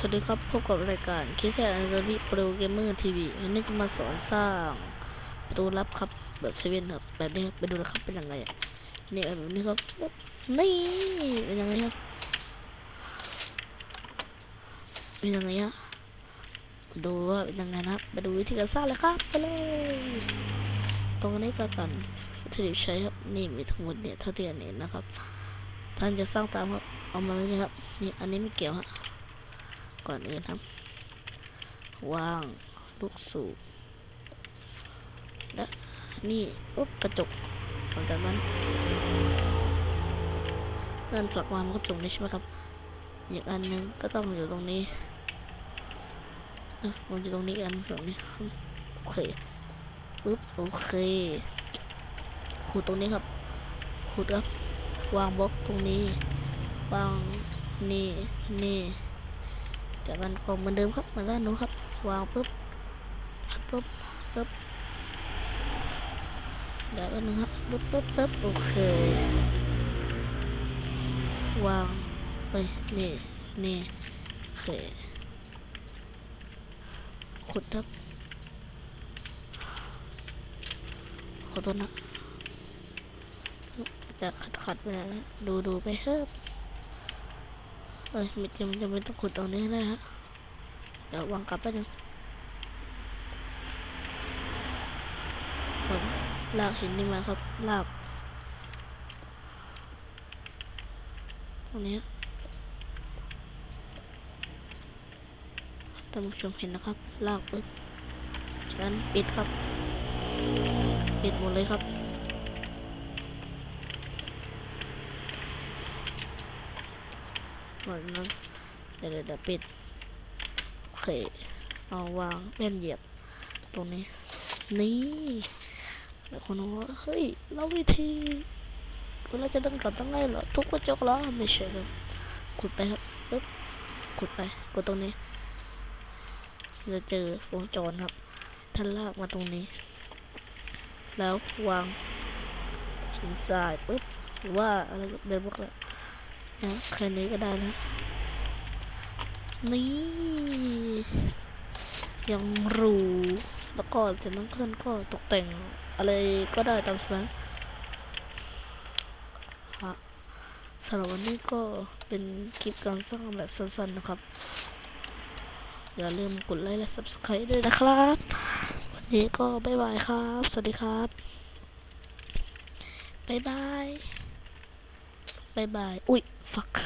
สวัสดีครับ พบกับรายการคิสแอนด์รีโปรเกมเมอร์ทีวีวันนี้จะมาสอนสร้างประตูลับครับ แบบเซเว่นครับ แบบนี้ไปดูนะครับเป็นยังไงอะนี่แบบนี้ครับ นี่เป็นยังไงครับเป็นยังไงฮะดูว่าเป็นยังไงนะครับไปดูวิธีการสร้างเลยครับไปเลยตรงนี้ก็กันวัตถุดิบใช้ครับนี่มีทั้งหมดเนี่ยเท่าที่อันนี้นะครับ ท่านจะสร้างตามครับเอามาเลยนะครับนี่อันนี้ไม่เกี่ยวฮะ ก่อนอื่นครับวางลูกสูบและนี่ปุ๊บกระจกหลังจากนั้นเลื่อนผลักวางมันก็จบนี่ใช่ไหมครับ อีกอันหนึงก็ต้องอยู่ตรงนี้อะมันอยู่ตรงนี้อันตรงนี้โอเคปุ๊บโอเคขูดตรงนี้ครับขูดครับ วางบล็อกตรงนี้ วางนี่นี่ จากนั้นก็เหมือนเดิมครับเหมาด้านนู้นครับวางปุ๊บปุ๊บปุ๊บเดี๋ยวอันนึงครับปุ๊บปุ๊บปุ๊บโอเควางไปนี่นี่โอเคขุดครับขอโทษนะจะขัดขัดไปแล้วดูดูไปเฮ้ย เอ้ยไม่จำจะไม่ต้องขุดตรงนี้นะฮะเดี๋ยววางกลับไปหนึ่งผมลากหินนี่มาครับลากตรงนี้ท่านผู้ชมเห็นนะครับ ลากปึ๊บนั้นปิดครับ ปิดหมดเลยครับ หมดนั้นเดี๋ยวเดี๋ยวเดี๋ยวปิดโอเคเอาวางแป้นเหยียบตรงนี้ นี่แล้วคนบอกว่าเฮ้ยเราวิธีเวลาจะเดินกลับต้องไงเหรอทุบกระจกแล้วไม่ใช่ครับขุดไปครับปึ๊บขุดไปกดตรงนี้จะเจอวงจรครับท่านลากมาตรงนี้ แล้ววางหินทรายปึ๊บหรือว่าอะไรเดินบล็อกแล้วนะ แค่นี้ก็ได้นะนี่ ยังรูแล้วก็จากนั้นท่านก็ตกแต่งอะไรก็ได้ตามสบายฮะสำหรับวันนี้ก็เป็นคลิปการสร้างแบบสั้นๆนะครับ อย่าลืมกดไลค์และ subscribe ด้วยนะครับ วันนี้ก็บ๊ายบายครับ สวัสดีครับบ๊ายบายบ๊ายบาย อุ้ย fuck